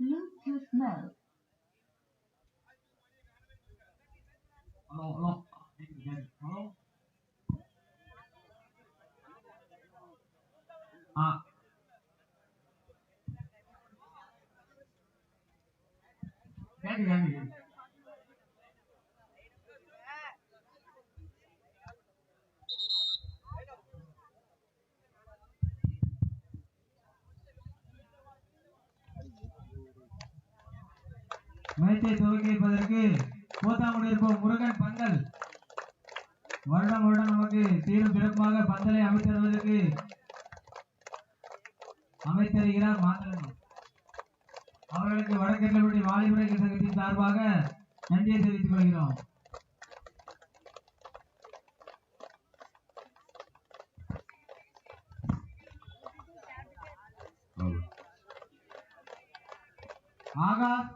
Bluetooth mode. Hello, hello. Ah. Very, very good. கேக்குது துவக்கி வைப்பதற்கு போத்தாமல் இருப்போம் முருகன் பந்தல். வருடம் வருடம் நமக்கு சீரும் சிறப்பாக பந்தலை அமைத்தருவதற்கு அமைத்தருகிறார் மாத்தளன் அவர்களுக்கு வடக்கெல்லபடி வாலிபுரை சங்கத்தின் சார்பாக நன்றியை தெரிவித்துக் கொள்கிறோம் ஆகாஷ்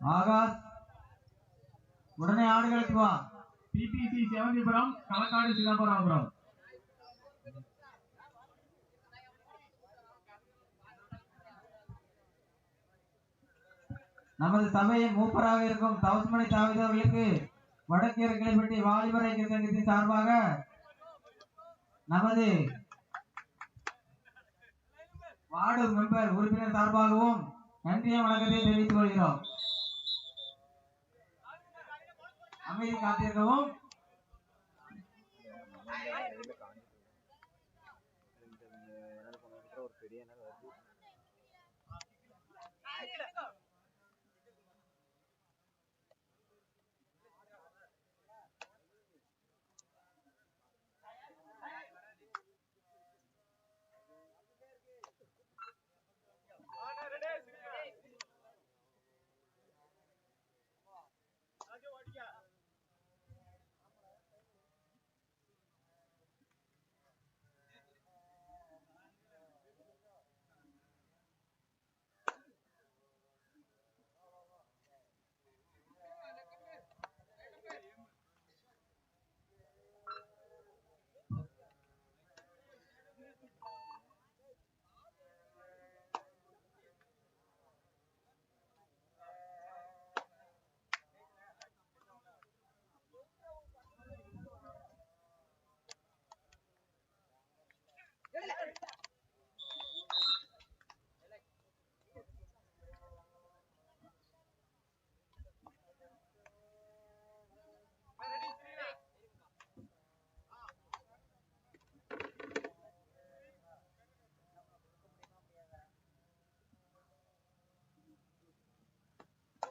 ஆகாஷ் உடனே ஆடுகளுக்கு வா. பிபிசி செவந்திபுரம் களக்காடு சிதம்பராபுரம் நமது சபையின் மூப்பராக இருக்கும் தவசுமணி தாவித அவர்களுக்கு வடக்கேறு கிளைப்பட்டி வாலிபர் ஐக்கிய சங்கத்தின் சார்பாக நமது வார்டு மெம்பர் உறுப்பினர் சார்பாகவும் நன்றிய வணக்கத்தை தெரிவித்துக் கொள்கிறோம். அமைதி காத்திருக்கவும். ஒரு பெரிய நாள் வருது சிவந்திபுரம்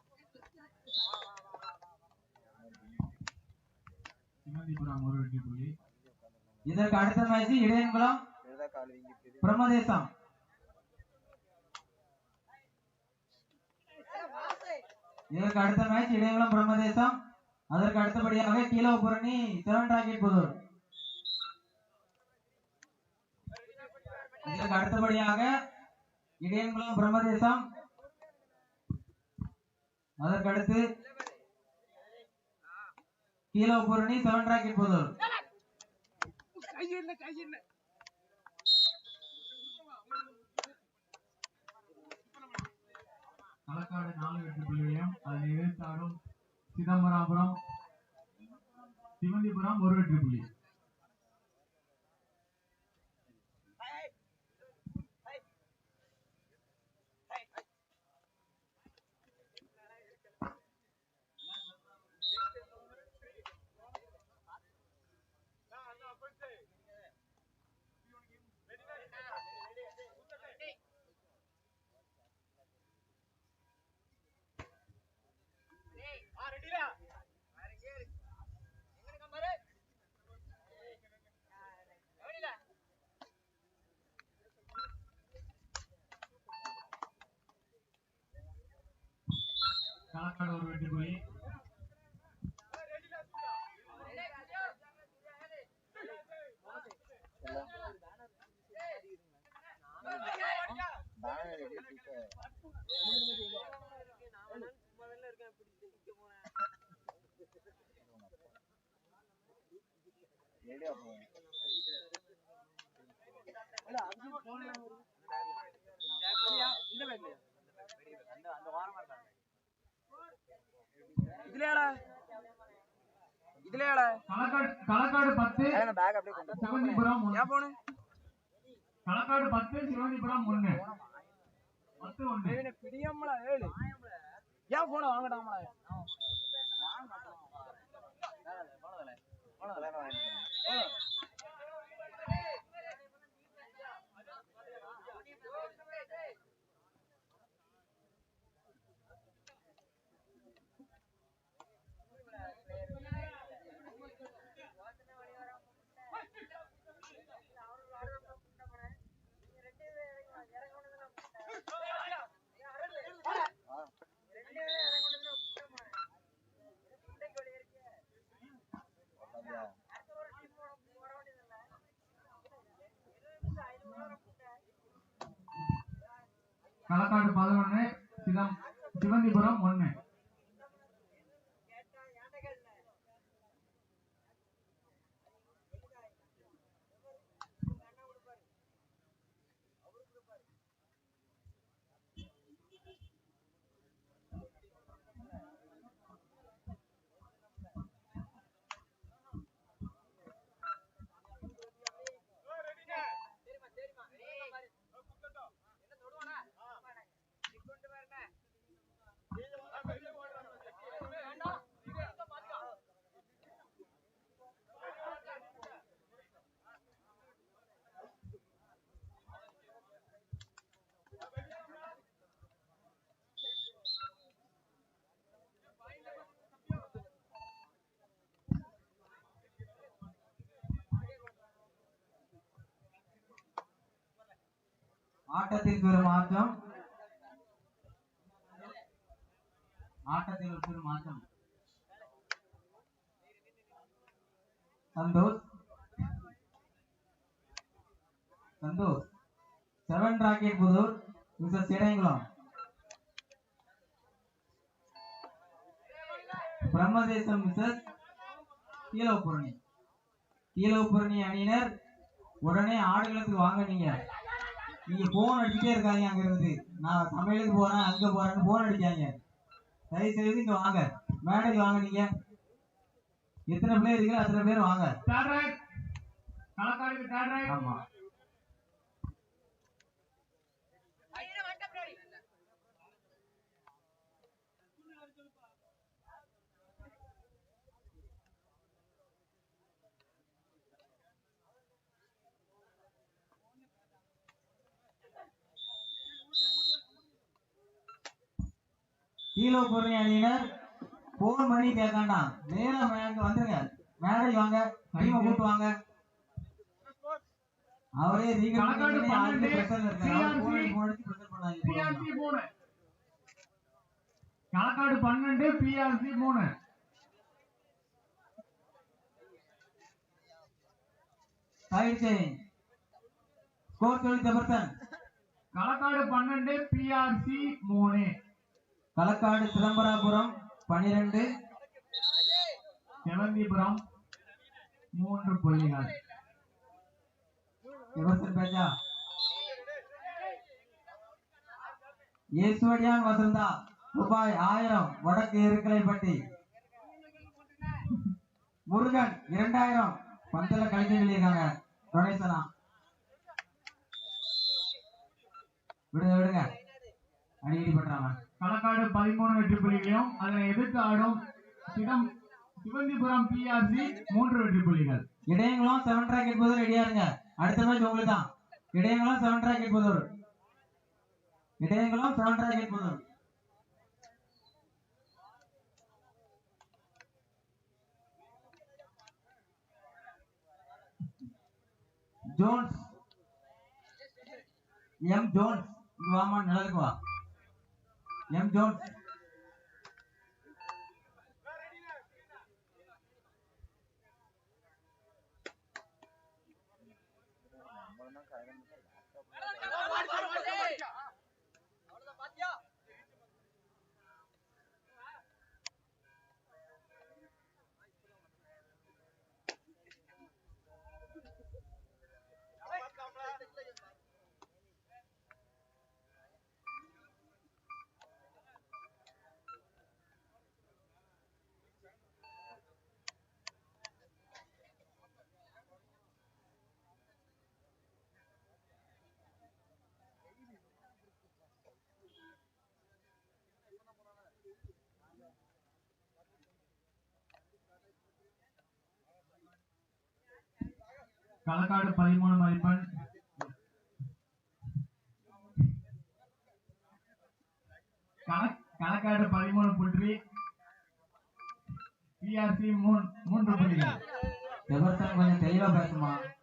ஒரு வெற்றி புள்ளி இதற்கு அடுத்த மேட்ச் இடையன்குளம் பிரம்மதேசம். இதற்கு அடுத்த மேட்ச் இடையங்குளம் பிரம்மதேசம். அதற்கு அடுத்தபடியாக கீழபுரணி செவன் ராக்கெட் புதூர். இதற்கு அடுத்தபடியாக இடையங்குளம் பிரம்மதேசம். அதற்கடுத்து கீழே கீழபுரணி செவன் ராக்கெட் புதூர் களக்காடு நாலு எட்டு புள்ளியும் அதனை எதிர்த்தாடும் சிதம்பராபுரம் சிவந்திபுரம் ஒரு வெற்றி புள்ளி களக்காடு ஒரு வெற்றி புள்ளி பேனர் எடியா போகும் இதுலயாடா களக்காடு பத்து. ஏன் போனு? களக்காடு பத்து சிவந்திபுரம் ஒண்ணு பத்து ஒண்ணு பிடியாமலா ஏழு. ஏன் போன வாங்கடாமலா களக்காடு பதினொன்று சிதம் சிவந்திபுரம் ஒன்று ஆட்டத்தில் பெரும் மாற்றம் ஆட்டத்தில் பெரும் மாற்றம் Santhosh. Santhosh. Seven rocket Puthur mister Sidaiyankulam Brahmadesam mister Keezhavapurani Keezhavapurani அணியினர் உடனே ஆடுகளத்துக்கு வாங்க நீங்க. நீங்க போன் அடிச்சுட்டே இருக்காங்க அங்க இருந்து நான் சமையலுக்கு போறேன் அங்க போறேன்னு போன் அடிக்காங்க தயவு செய்து இங்க வாங்க. மேடைக்கு வாங்க நீங்க. எத்தனை பிளேயர் இருக்கீங்க அத்தனை பேர் வாங்க. ஆமா. கீழே பொருள் அணியினர். போன் பண்ணி கேட்காண்டாம் நேரா அங்க வந்துருங்க. மேடைக்கு வாங்க கைமை கூட்டு வாங்க. அவரே ரீகல் களக்காடு பன்னெண்டு, பிஆர்சி மூணு. களக்காடு பன்னெண்டு பிஆர்சி மூணு. களக்காடு சிதம்பராபுரம் பனிரெண்டு. கிளம்பிபுரம் மூன்று புள்ளிகள். பேஜா. இயேசுவடியான் வசந்தா ரூபாய் ஆயிரம் வடக்கு இருக்கலைப்பட்டி முருகன் இரண்டாயிரம். பந்தல கழிச்சு வெளியிருக்காங்க டொனேஷனா. விடுங்க விடுங்க. அடிக்கடி பண்றாங்க. களக்காடு பதிமூணு வெற்றி புள்ளிகளையும் அதனை எதிர்த்து ஆடும் சிதம் சிவந்திபுரம் பிஆர்சி மூன்று வெற்றி புள்ளிகள். இடையங்களும் செவன் ட்ராக் என்பது ரெடியா இருங்க. அடுத்த மேட்ச் உங்களுக்கு தான் இடையங்களும் செவன் ட்ராக் என்பது இடையங்களும் செவன் ட்ராக் என்பது ஜோன்ஸ் எம் ஜோன்ஸ் வாமா நிழலுக்கு வா. எம் ஜோன்ஸ் களக்காடு பதிமூணு மதிப்பெண். கள- களக்காடு பதிமூணு புள்ளி. பிஆர்சி மூன்று புள்ளிகள் ஜெபர்சன் கொஞ்சம் தெளிவா பேசுமா?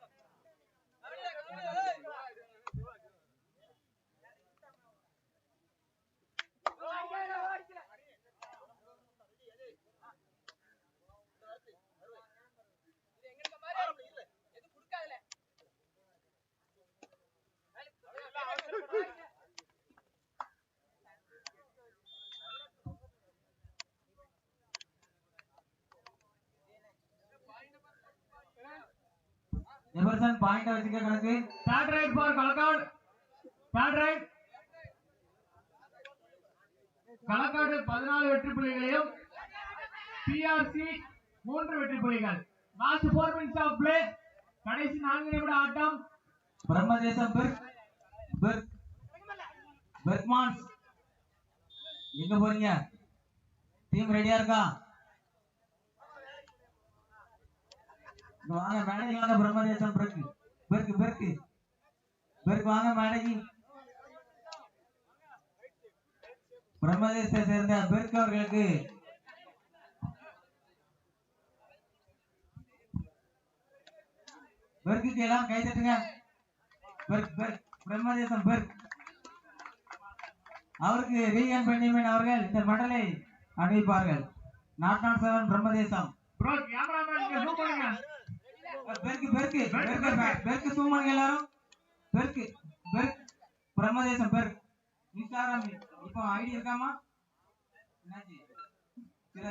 பர்சன் பாயிண்ட் வச்சுக்க கணக்கு. Bad right for Kalakkad bad right Kalakkad பதினாலு வெற்றி புள்ளிகளையும் பிஆர்சி மூன்று வெற்றி புள்ளிகள். Last four minutes of play கடைசி நான்கு நிமிட ஆட்டம். Brahmadesam Berg Berg Bergmans. எங்க போறீங்க? டீம் ரெடியா இருக்கா? வாங்க மேடைக்கு வாங்க பிரம்மதேசம் பெருக்கு பெருக்கு பெருக்கு பெர்க் வாங்க மேடைக்கு. பிரம்மதேசத்தை சேர்ந்த பெர்க் அவர்களுக்கு. பெர்க்குக்கு எல்லாம் கை தட்டுங்க. Berg Berg. பிரம்மதேசம் பெர்க். அவருக்கு ரீகன் பென்னிமன் அவர்கள் இந்த மெடலை அணிவிப்பார்கள். Naught naught seven Brahmadesam. Bro cameraman பெருக்கு பெருக்கு பெருக்கு பண்ணுங்க எல்லாரும். பெருக்கு பெர்க் பிரம்மதேசம் பெர்க் இன்ஸ்டாகிராம் இப்போ ஐடி இருக்காமா? என்னாச்சு? சில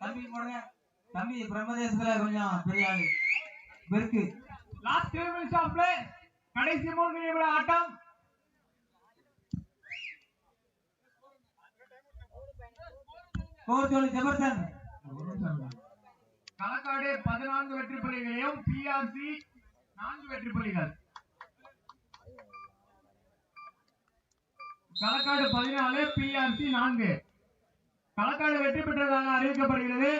தம்பி போடுங்க. தம்பி பிரம்மதேசத்துல கொஞ்சம் பெரிய ஆளு. பெருக்கு. Last three minutes of play கடைசி மூன்று நிமிட ஆட்டம். கோர்ஜோலி ஜெபர்சன் களக்காடு பதினான்கு வெற்றி புள்ளிகளையும் பிஆர்சி நான்கு வெற்றி புள்ளிகள். களக்காடு பதினாலு பிஆர்சி நான்கு. களக்காடு வெற்றி பெற்றதாக அறிவிக்கப்படுகிறது.